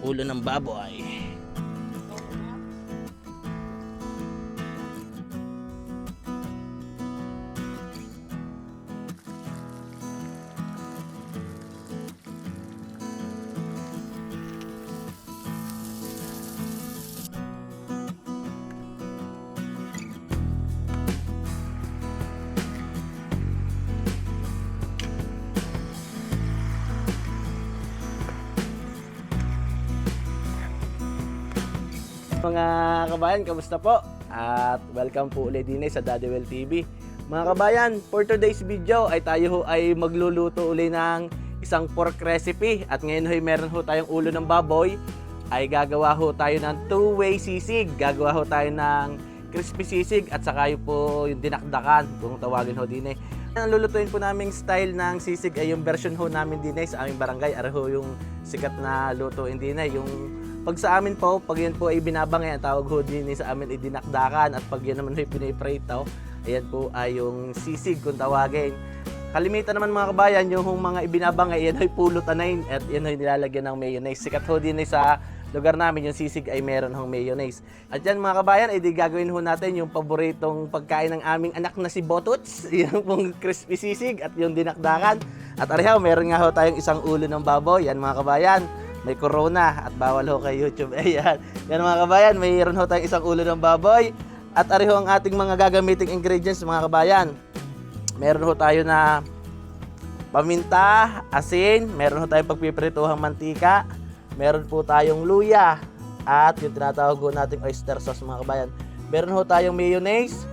ulo ng baboy. Mga kabayan, kamusta po? At welcome po ulit din sa Daddy Well TV. Mga kabayan, for today's video ay tayo ho ay magluluto uli ng isang pork recipe. At ngayon ho ay meron ho tayong ulo ng baboy. Ay gagawa ho tayo ng two-way sisig. Gagawa ho tayo ng crispy sisig at saka yung po yung dinakdakan kung tawagin ho din eh. Ang lulutuin po naming style ng sisig ay yung version ho namin din eh, sa aming barangay. Ara ho yung sikat na lutuin din eh, yung pag sa amin po, pag yan po ay binabangay, ang tawag ho din sa amin ay dinakdakan at pag yan naman ay piniprito, ayan po ay yung sisig kung tawagin. Kalimitan naman mga kabayan, yung mga ibinabangay, yan ay pulot anayin at yan ay nilalagyan ng mayonnaise. Sikat ho din sa lugar namin, yung sisig ay meron ng mayonnaise. At yan mga kabayan, ay gagawin ho natin yung paboritong pagkain ng aming anak na si Botots, yung pong crispy sisig at yung dinakdakan. At arihaw, meron nga ho tayong isang ulo ng baboy, yan mga kabayan may corona at bawal ho kay YouTube. Ayan. Yan mga kabayan, mayroon ho tayong isang ulo ng baboy. At ari ho ang ating mga gagamiting ingredients mga kabayan. Meron ho tayo na paminta, asin, meron ho tayong pagpiprituhang mantika, meron po tayong luya, at yung tinatawag nating oyster sauce mga kabayan. Meron ho tayong mayonnaise,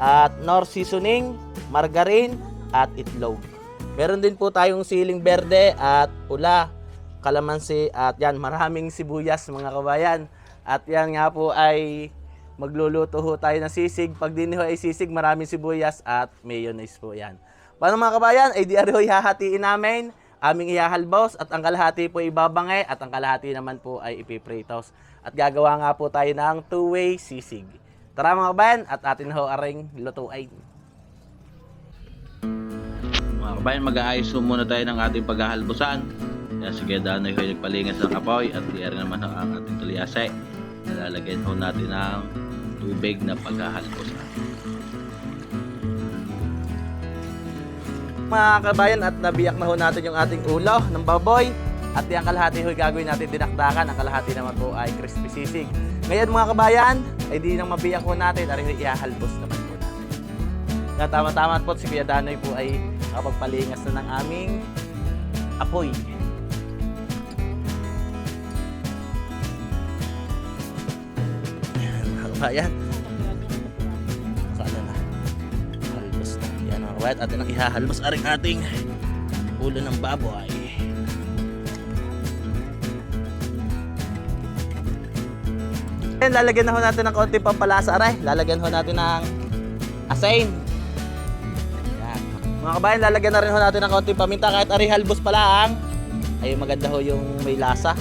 at nor seasoning, margarine, at itlog. Meron din po tayong siling berde at pula kalamansi at yan maraming sibuyas mga kabayan. At yan nga po ay magluluto ho tayo ng sisig. Pag din ho ay sisig maraming sibuyas at mayonnaise po yan. Paano mga kabayan? Ay di ari ho ihahatiin namin. Aming ihahalbos at ang kalahati po ibabangay at ang kalahati naman po ay ipipritos at gagawa nga po tayo ng two-way sisig. Tara mga kabayan at atin ho aring lutuin. Mga kabayan, mag-aayos muna tayo ng ating paghahalbusan. Kaya sige, danoy ho nagpalingas ng kapoy at diyan naman ang ating tulyase. Nalalagyan ho natin ng tubig na paghahalbusan. mga kabayan at nabiyak na ho natin yung ating ulo ng baboy. At yung kalahati ho gagawin natin dinakdakan. Ang kalahati naman po ay crispy sisig. Ngayon mga kabayan ay di nang mabiyak ho natin at ihahalbos naman po natin. Na tama-tama po si Kuya Danoy po ay nakapagpalingas na ng aming apoy kabayan sana na halbos na yan mga kabayan atin ang ihahalbos aring ating ulo ng baboy Ayan, lalagyan na ho natin ng konting pampalasa aray. Lalagyan ho natin ng asin. Yan. Mga kabayan, lalagyan na rin ho natin ng konting paminta kahit aray halbos pa lang. Ay maganda ho yung may lasa.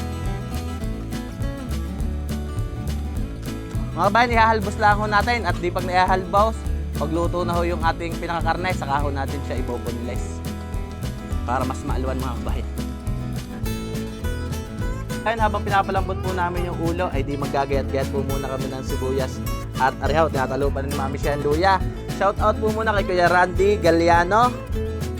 Mga kabayan, ihahalbos lang ho natin at di pag naihahalbos, pagluto na ho yung ating pinakakarne, saka ho natin siya iboboneless. Para mas maalwan mga kabayan. Ayun, habang pinapalambot po namin yung ulo, ay di maggagayat-gayat po muna kami ng sibuyas. At arihaw, tinatalupan ni Mami ang luya. Shout out po muna kay Kuya Randy Galliano.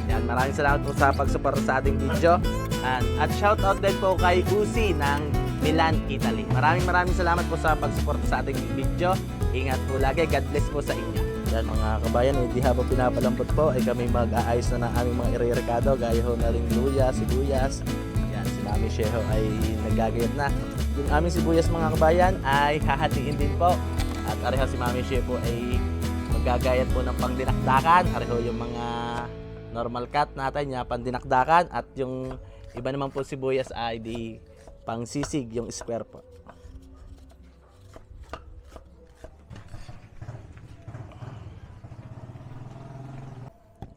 Yan, maraming salamat po sa pagsuporta sa ating video. And, at shout out din po kay Uzi ng Milan, Italy. Maraming maraming salamat po sa pagsuporta sa ating video. Ingat po lagi. God bless po sa inyo. Yan mga kabayan, hindi habang pinapalambot po ay kami mag-aayos na ng aming mga iririkado gaya ho na rin luya, sibuyas. Yan, si Mami Sheho ay nagagayat na. Yung aming sibuyas mga kabayan ay hahatiin din po. At areho si Mami Sheho ay magagayat po ng pangdinakdakan. Areho yung mga normal cut natin niya pandinakdakan at yung iba naman po sibuyas ay di pang sisig yung square po.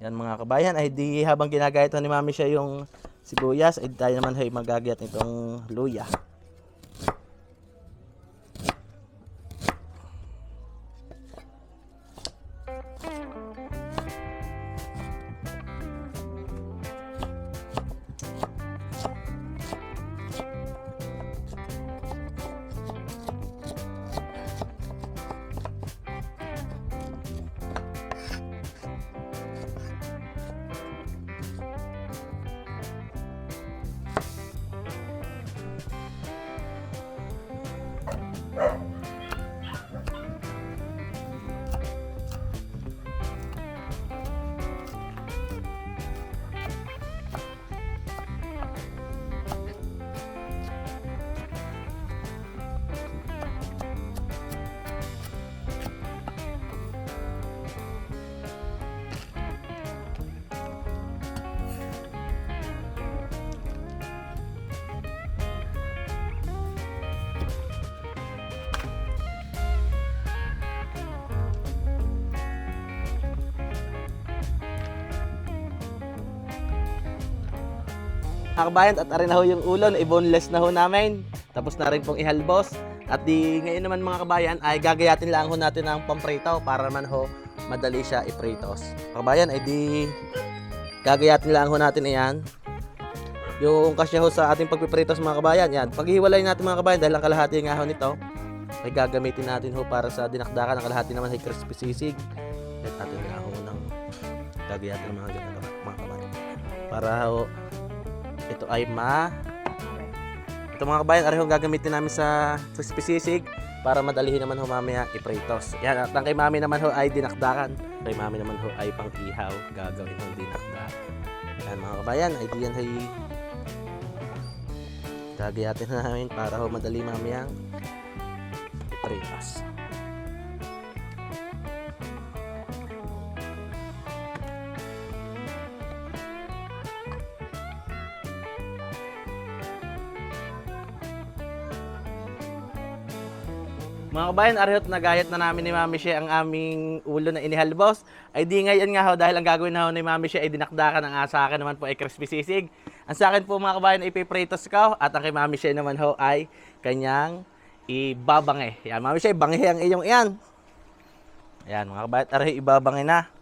Yan mga kabayan ay di habang ginagayat ni Mami siya yung sibuyas ay tayo naman ay magagayat nitong luya. Mga kabayan, at arin na ho yung ulo, i-boneless na ho namin. Tapos na rin pong ihalbos. At di ngayon naman mga kabayan ay gagayatin lang ho natin ng pamprito para naman ho madali siya ipritos. Kabayan ay di gagayatin lang ho natin iyan. Yung kasya ho sa ating pagpipritos mga kabayan, yan. Paghiwalay natin mga kabayan dahil ang kalahati nga ho nito ay gagamitin natin ho para sa dinakdakan. Ang kalahati naman ay crispy sisig. At atin nga ho ng gagayatin mga kabayan. Para ho ito ay ma ito mga kabayan, arehong gagamitin namin sa sisig para madalihin naman ho mamaya ipritos. Yan, at ang kay mami naman ho ay dinakdakan. Kay mami naman ho ay pang ihaw, gagawin ho dinakdakan. Yan mga kabayan, ay diyan ay gagayatin na namin para ho madali mamaya ipritos. Mga kabayan, arehot na gayat na namin ni Mami Shea ang aming ulo na inihalbos. Ay di ngayon nga ho, dahil ang gagawin na ho ni Mami Shea ay dinakdakan ang sa akin naman po ay crispy sisig. Ang sa akin po mga kabayan ay ipipritos ko at ang kay Mami Shea naman ho ay kanyang ibabange. Yan, Mami Shea, bangi ang iyong iyan. Ayan, mga kabayan, areho ibabange na.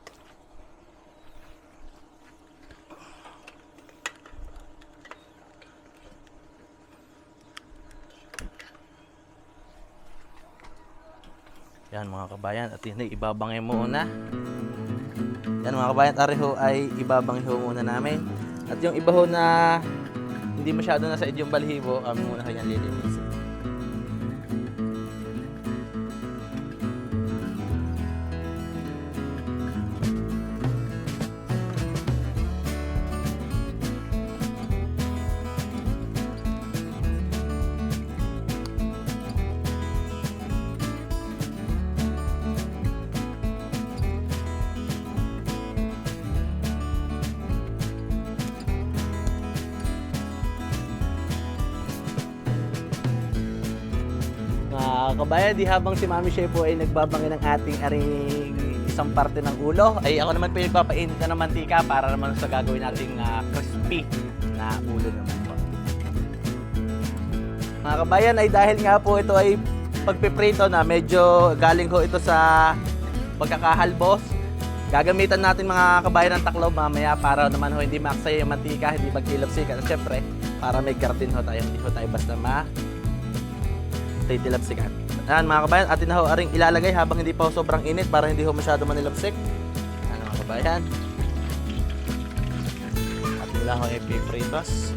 Yan mga kabayan, at hindi ibabangay muna. Yan mga kabayan, areho ay ibabangay ho muna namin. At yung iba ho na hindi masyado nasa idyong balhibo, kami muna kanyang lilinisin. Mga kabayan, di habang si Mami Shea po ay nagbabangin ng ating aring isang parte ng ulo, ay ako naman po yung nagpapainit na ng mantika para naman sa gagawin nating ah, crispy na ulo naman po. Mga kabayan, ay dahil nga po ito ay pagpiprito na medyo galing ho ito sa pagkakahalbos, gagamitan natin mga kabayan ng taklob mamaya para naman ho hindi maksaya yung mantika, hindi magkilapsikan. At syempre, para may kartin ho tayo, hindi ho tayo basta ma titilapsikan. Ayan mga kabayan, atin na ho aring ilalagay habang hindi pa ho sobrang init para hindi ho masyado manilapsik. Ayan mga kabayan. Atin lang ho ipipritos.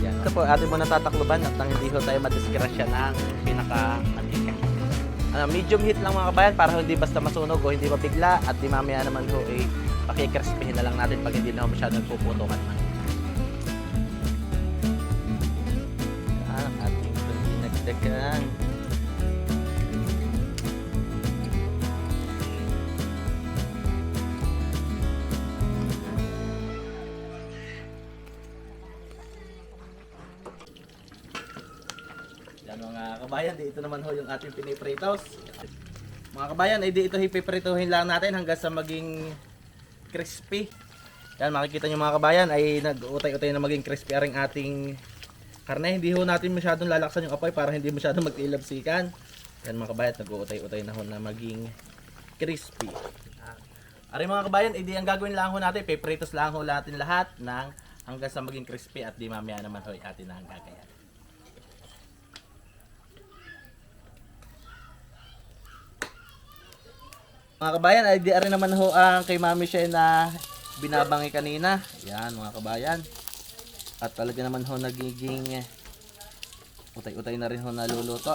Yan. Ito po, atin mo natatakluban at nang hindi ho tayo madisgrasya ng pinaka-mantika. Ano, medium heat lang mga kabayan para hindi basta masunog o hindi mabigla at di mamaya naman ho eh pakikrispihin na lang natin pag hindi na ho masyado nagpuputukan man. Ang ating pinagdagan. Naman ho yung ating pinipritos. Mga kabayan, ay di ito hipiprituhin lang natin hanggang sa maging crispy. Yan, makikita nyo mga kabayan, ay nag-utay-utay na maging crispy aring ating karne. Hindi ho natin masyadong lalaksan yung apoy para hindi masyadong magtilabsikan. Yan mga kabayan, nag-utay-utay na ho na maging crispy. Ari mga kabayan, hindi ang gagawin lang ho natin, pipritos lang ho natin lahat ng hanggang sa maging crispy at di mamaya naman ho atin na ang gagayan. Mga kabayan, ay rin naman ho ang kay Mami Shea na binabangi kanina. Yan mga kabayan. At talaga naman ho nagiging utay-utay na rin ho naluluto.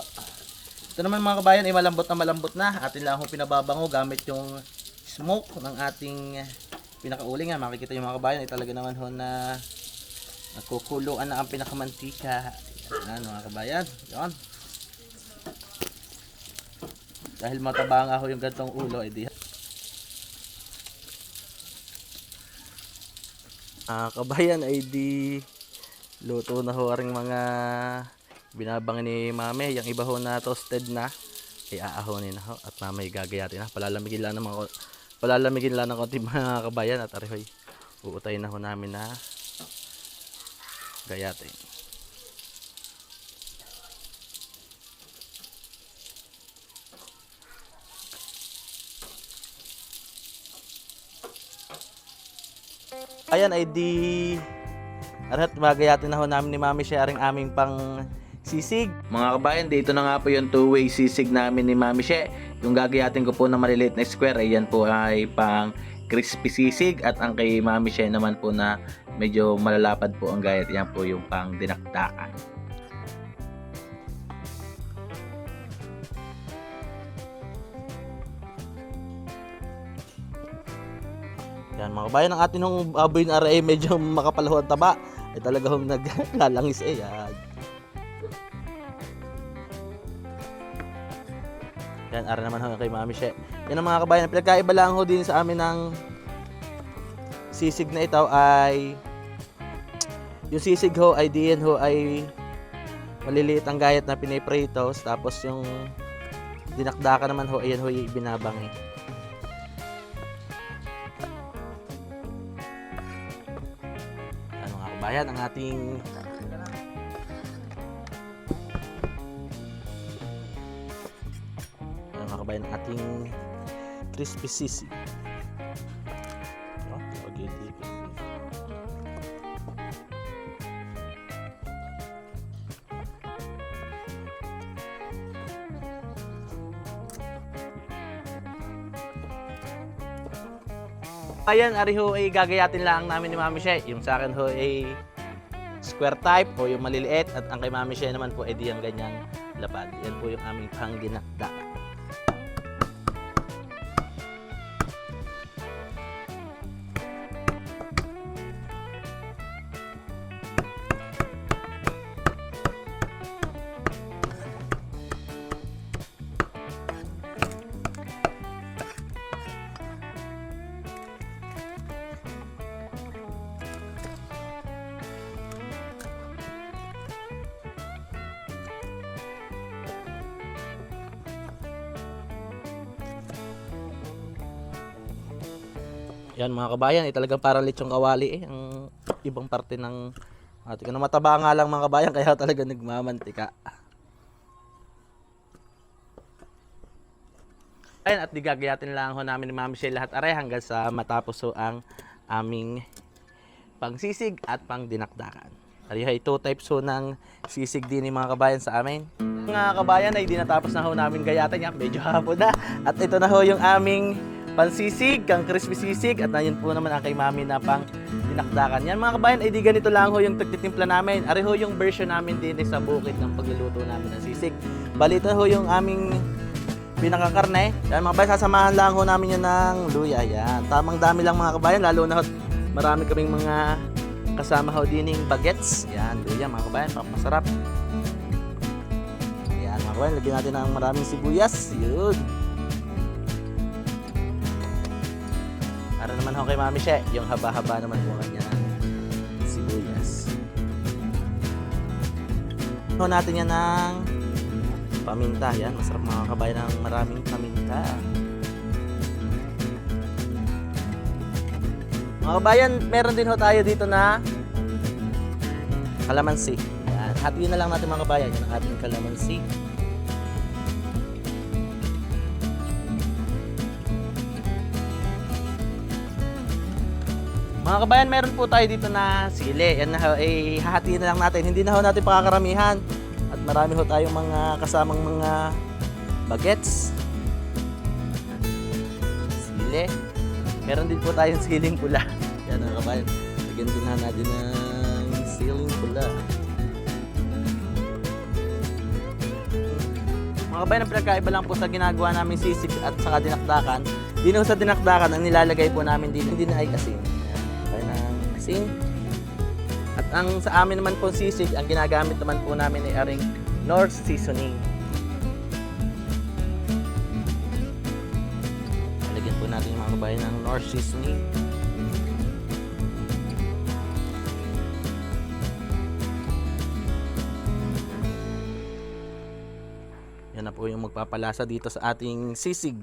Ito naman mga kabayan ay malambot na malambot na. Atin lang ho pinababango gamit yung smoke ng ating pinakauling. Makikita yung mga kabayan ay talaga naman ho na nagkukuluan na ang pinakamantika. Yan mga kabayan. Yan. Dahil mataba nga ho yung gantong ulo, edi Ah, kabayan ay luto na ho aring mga binabang ni mami. Yung iba ho na toasted na, ay aahonin na ho. At mamay gagayatin na. Palalamigin lang ng mga, palalamigin lang ng konti mga kabayan. At arihoy, uutay na ho namin na gayatin. Ayan ay di Arat magayatin na ho namin ni Mami sharing aming pang sisig. Mga kabayan, dito na nga po yung two-way sisig namin ni Mami She. Yung gagayatin ko po na maliliit na square, ayan po ay pang crispy sisig at ang kay Mami She naman po na medyo malalapad po ang gayat, yan po yung pang dinakdakan. Mga kabayan, ang atin ng baboy na RA medyo makapal ho ang taba. Ay talaga hong naglalangis eh. Yan. Yan, ara naman ho kay Mami She. Yan ang mga kabayan, pinagkaiba lang ho din sa amin ng sisig na ito ay yung sisig ho ay diyan ho ay maliliit ang gayat na pinipritos tapos yung dinakdaka naman ho ayan ho yung binabang kabayan ang ating ano nga kabayan ating crispy sisig Ayan, ari ho ay gagayatin lang namin ni Mami She. Yung sa akin ho ay square type o yung maliliit at ang kay Mami She naman po ay di ang ganyang lapad. Yan po yung aming pangginakda. Yan mga kabayan, ay talagang parang lechong kawali eh. Ang ibang parte ng ating ano, mataba nga lang mga kabayan, kaya talaga nagmamantika. Ayan, at digagayatin lang ho namin ni Mami Shell lahat aray hanggang sa matapos ho ang aming pangsisig at pangdinakdakan. Arihay, two types ho ng sisig din ni mga kabayan sa amin. Mga kabayan ay di natapos na ho namin gayatan yan. Medyo hapon na. At ito na ho yung aming pansisig, kang crispy sisig. At ayun po naman ang kay mami na pang dinakdakan. Yan mga kabayan, ay di ganito lang ho yung tagtitimpla namin. Ari ho yung version namin din sa bukid ng pagluluto namin ng sisig. Balito ho yung aming pinakakarne. Yan mga kabayan, sasamahan lang ho namin yan ng luya. Yan. Tamang dami lang mga kabayan, lalo na ho, marami kaming mga kasama ho din yung bagets. Yan, luya mga kabayan, pampasarap. Yan mga kabayan, lagyan natin ng maraming sibuyas. Yun. Naman ho kay Mami She, yung haba-haba naman po kanya sibuyas. Ho natin yan ng paminta. Yan, masarap mga kabayan ng maraming paminta. Mga kabayan, meron din ho tayo dito na kalamansi. Yan, hatiin na lang natin mga kabayan yung ating kalamansi. Mga kabayan, meron po tayo dito na sili. Yan na eh, hahatiin na lang natin. Hindi na ho natin pakakaramihan. At marami ho tayong mga kasamang mga bagets. Sili. Meron din po tayong siling pula. Yan mga kabayan. Lagyan din na natin ng siling pula. Mga kabayan, ang pinagkaiba lang po sa ginagawa namin sisig at saka dinakdakan. Dino sa dinakdakan, ang nilalagay po namin din, hindi na ay asin. Asin. At ang sa amin naman po sisig, ang ginagamit naman po namin ay aring North Seasoning. Lagyan po natin yung mga kabayan ng North Seasoning. Yan na po yung magpapalasa dito sa ating sisig.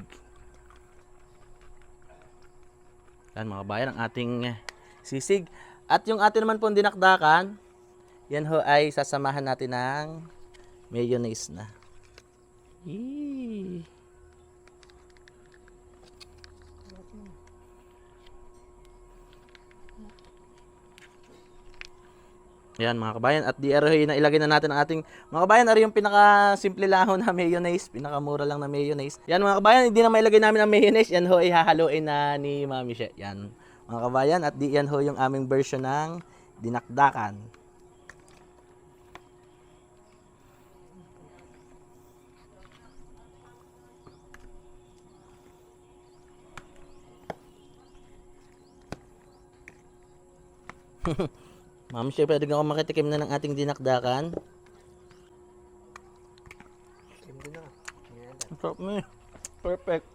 Yan mga bayan, ang ating sisig. At yung atin naman pong dinakdakan, yan ho ay sasamahan natin ng mayonnaise na. Yee. Yan mga kabayan at di aroy na ilagay na natin ang ating mga kabayan ari yung pinaka simple lang ho na mayonnaise, pinakamura lang na mayonnaise. Yan mga kabayan, hindi na mailagay namin ang mayonnaise, yan ho ay hahaluin na ni Mami She. Yan mga kabayan at di yan ho yung aming version ng dinakdakan. Ma'am She, pwede ako makitikim na ng ating dinakdakan. Ang Sarap mo eh. Perfect.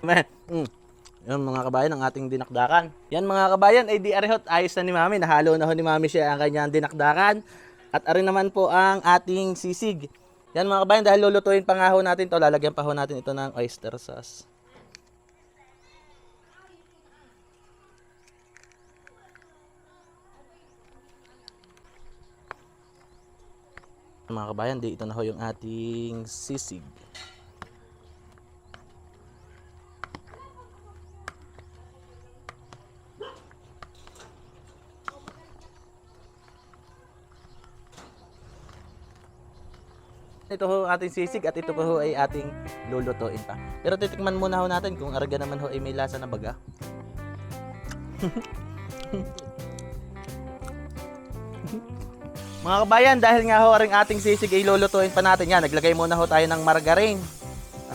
Man, mm. Yan mga kabayan, ang ating dinakdakan. Yan mga kabayan, ay di arehot. Ayos na ni Mami. Nahalo na ho ni Mami siya ang kanyang dinakdakan. At ari naman po ang ating sisig. Yan mga kabayan, dahil lulutuin pa nga ho natin to lalagyan pa ho natin ito ng oyster sauce. Mga kabayan, di ito na ho yung ating sisig. Ito ho ang ating sisig at ito po ho ay ating lulutuin pa. Pero titikman muna ho natin kung arga naman ho ay may lasa na baga. Mga kabayan, dahil nga ho aring ating sisig ay lulutuin pa natin yan. Naglagay muna ho tayo ng margarine.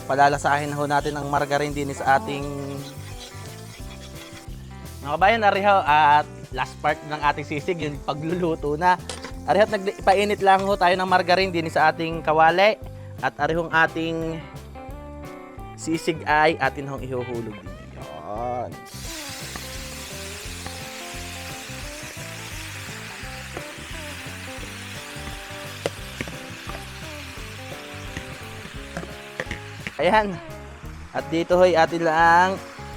At palalasahin ho natin ang margarine din sa ating mga kabayan, ari ho, at last part ng ating sisig, yung pagluluto na. Arihat nagpainit lang ho tayo ng margarine din sa ating kawali. At arihong ating sisig ay atin hong ihuhulog din. Yan. Ayan. At dito hoy atin lang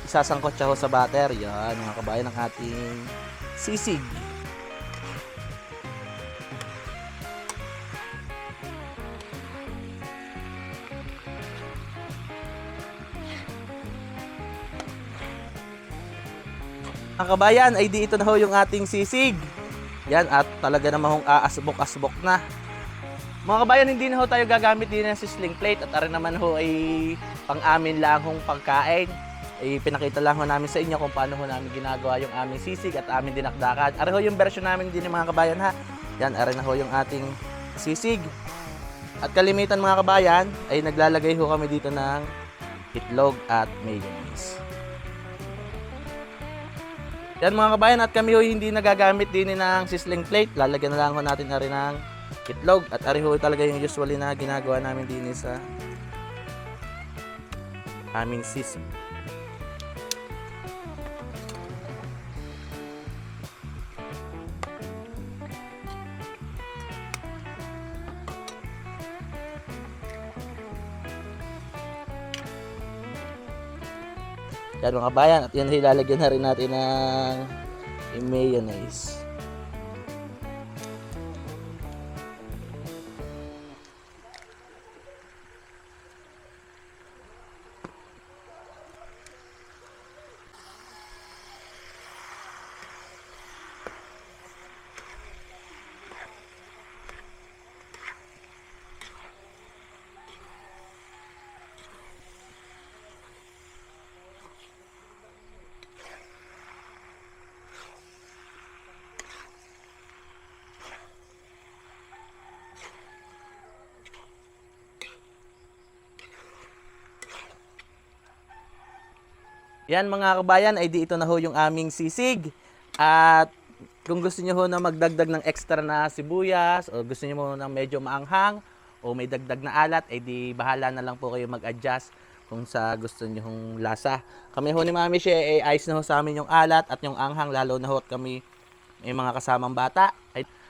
isasangkot siya ho sa butter. Yan mga kabayan ng ating sisig. Mga kabayan, ay di ito na ho yung ating sisig. Yan, at talaga namang hong aasbok-asbok na. Mga kabayan, hindi na ho tayo gagamit din ng sisling plate at arin naman ho ay pang amin lang hong pagkain. Ay pinakita lang ho namin sa inyo kung paano ho namin ginagawa yung aming sisig at aming dinakdakan. Ari ho yung version namin din mga kabayan ha. Yan, arin na ho yung ating sisig. At kalimitan mga kabayan ay naglalagay ho kami dito ng itlog at mayonnaise. Yan mga kabayan at kami ho hindi nagagamit din ng sizzling plate. Lalagyan na lang ho natin na rin ng itlog at ari ho talaga yung usually na ginagawa namin din sa aming sisig. Yan mga kabayan at yan ilalagyan na rin natin ng mayonnaise. Yan mga kabayan, ay di ito na ho yung aming sisig. At kung gusto niyo ho na magdagdag ng extra na sibuyas o gusto niyo ho na medyo maanghang o may dagdag na alat, ay di bahala na lang po kayo mag-adjust kung sa gusto niyo hong lasa. Kami ho ni Mami She, ay ayos na ho sa amin yung alat at yung anghang, lalo na ho kami may mga kasamang bata.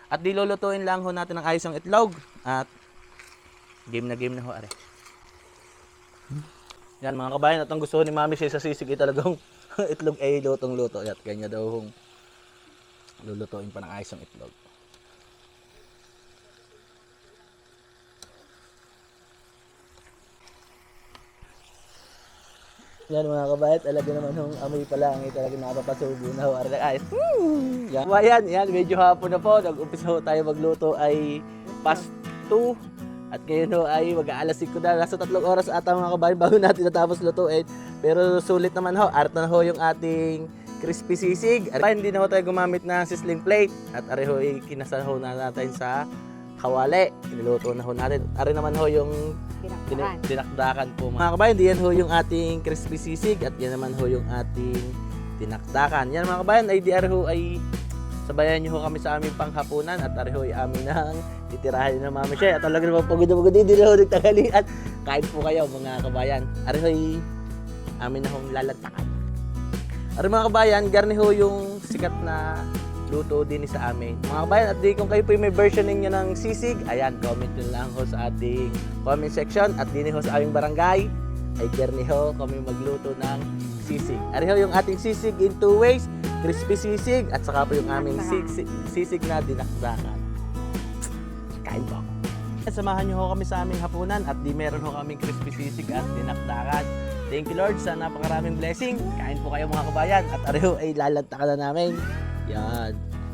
At di lulutuin lang ho natin ng ayos yung itlog. At game na game na ho, are. Yan mga kabayan, at gusto ni Mami siya sa sisig ay talagang itlog ay lutong luto. At kanya daw hong lulutuin pa ng ayos ang itlog. Yan mga kabayat, talaga naman hong amoy pa lang ay talaga nakapapasubo na ho. Hmm. Yan. Kabayan, yan, medyo hapon na po. Nag-umpisa tayo magluto ay past 2. At ngayon ho ay mag-aalas 5 na. Nasa tatlong oras ata mga kabayan bago natin natapos lutuin. Pero sulit naman ho. Art na ho yung ating crispy sisig. At hindi na ho tayo gumamit ng sizzling plate. At ari ho ay kinasal ho na natin sa kawali. Niluto na ho natin. Ari naman ho yung Pinaktahan. Din- dinakdakan po mga kabayan. Diyan ho yung ating crispy sisig at yan naman ho yung ating dinakdakan. Yan mga kabayan, ay diyan ho ay sabayan nyo ho kami sa aming panghapunan at ari ho ay amin ang titirahan ng mami siya. At talaga naman pagod na pagod, hindi na ho nagtangalian. Kain po kayo mga kabayan. Ari ho ay amin na hong lalantakan. Ari mga kabayan, garni ho yung sikat na luto din sa amin. Mga kabayan, at di kung kayo po may version ninyo ng sisig, ayan, comment nyo lang ho sa ating comment section. At din ho sa aming barangay, ay garni ho kami magluto ng sisig. Ari ho yung ating sisig in two ways, crispy sisig at saka po yung aming sisig, sisig na dinakdakan. Kain po. Samahan nyo ho kami sa aming hapunan at di meron ho kaming crispy sisig at dinakdakan. Thank you Lord sa napakaraming blessing. Kain po kayo mga kabayan at areho ay lalantakan na namin. Yan.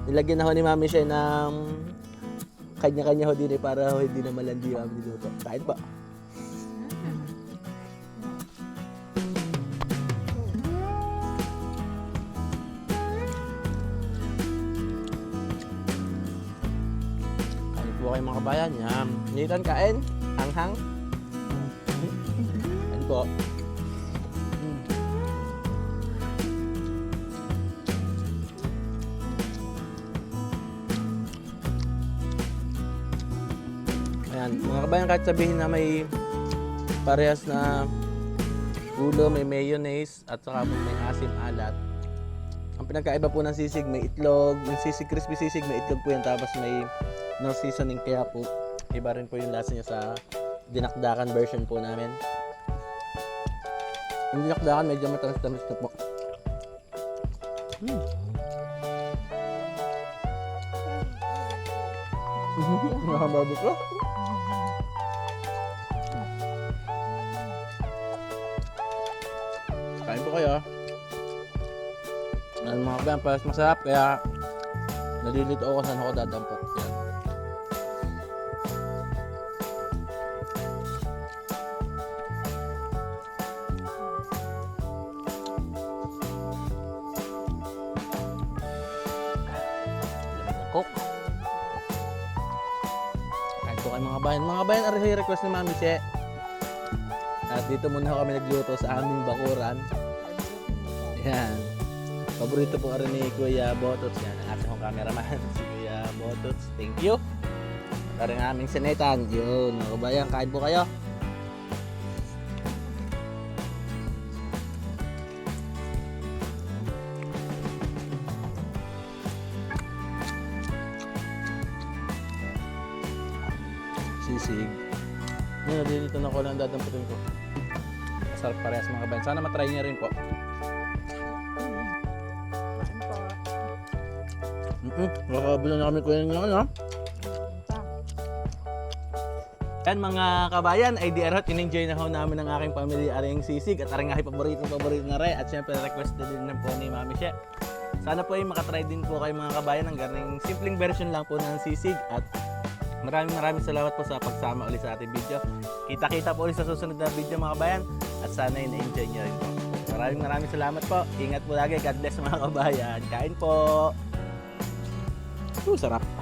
Nilagyan na ho ni Mami siya ng kanya-kanya ho din eh para ho hindi na malandi yung aming niluto. Kain po. Kabayan. Yan. Nitan kain. Hanghang. Kain po. Ayan, mga kabayan, kahit sabihin na may parehas na ulo, may mayonnaise, at saka may asim alat. Ang pinagkaiba po ng sisig, may itlog, yung sisig, crispy sisig, may itlog po yan, tapos may no seasoning, kaya po, iba rin po yung lasa niya sa dinakdakan version po namin. Yung dinakdakan, medyo matamis-tamis na po. Hmm. Nakamabi ko. Kain po kayo. Ano mga kabayan, parang masarap kaya nalilito ako saan ako dadampot. Yan. Kayo mga bayan. Bayan, ari request ni Mami Che. At dito muna kami nagluto sa aming bakuran. Yan. Paborito po rin ni Kuya Botots. Yan, ang kong cameraman, si Kuya Botots. Thank you. Ang aming sinetan. Yun, mga kabayan, kain po kayo. Dito na ko lang dadamputin ko. Masarap parehas mga kabayan. Sana matry niya rin po. Mm-mm. Nakakabila na kami kuya niyo, ano? Yan mga kabayan, ay di arot, in-enjoy na ho namin ng aking family aring sisig at aring aking paborito paborito na rin at syempre requested din na po ni Mami She. Sana po ay makatry din po kayo mga kabayan ng ganing simpleng version lang po ng sisig at maraming maraming salamat po sa pagsama ulit sa ating video. Kita-kita po ulit sa susunod na video mga kabayan at sana ay na-enjoy nyo rin po. Maraming maraming salamat po. Ingat po lagi. God bless mga kabayan. Kain po. Uh, sarap.